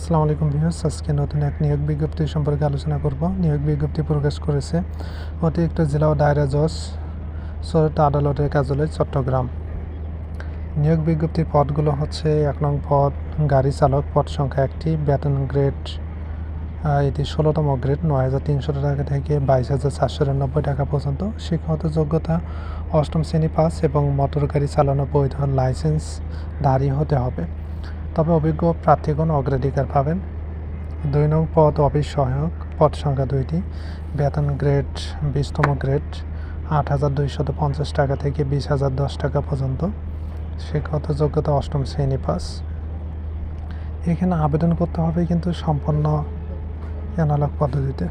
আসসালামু আলাইকুম ভিউয়ার্স, আজকে নতুন এক নিয়োগ বিজ্ঞপ্তি সম্পর্কে আলোচনা করব। নিয়োগ বিজ্ঞপ্তি প্রকাশ করেছে অতিরিক্ত জেলা ও দায়রা জজ সৈয়দ আদালতের কার্যালয়, চট্টগ্রাম। নিয়োগ বিজ্ঞপ্তির পদগুলো হচ্ছে এক নং পদ, গাড়ি চালক, পদ সংখ্যা একটি, বেতন গ্রেড এটি ষোলোতম গ্রেড, নয় হাজার তিনশো টাকা থেকে বাইশ হাজার চারশো নিরানব্বই টাকা পর্যন্ত। শিক্ষাগত যোগ্যতা, অষ্টম শ্রেণি পাস এবং মোটর গাড়ি চালানো বৈধ লাইসেন্স দাঁড়িয়ে হতে হবে। তবে অভিজ্ঞ প্রার্থীগণ অগ্রাধিকার পাবেন। দুই নং পদ অফিস সহায়ক পদ সংখ্যা দুইটি। বেতন গ্রেড বিশতম গ্রেড, আট হাজার দুইশত পঞ্চাশ টাকা থেকে বিশ হাজার দশ টাকা পর্যন্ত। শিক্ষাগত যোগ্যতা অষ্টম শ্রেণি পাস। এখানে আবেদন করতে হবে কিন্তু সম্পূর্ণ অ্যানালগ পদ্ধতিতে।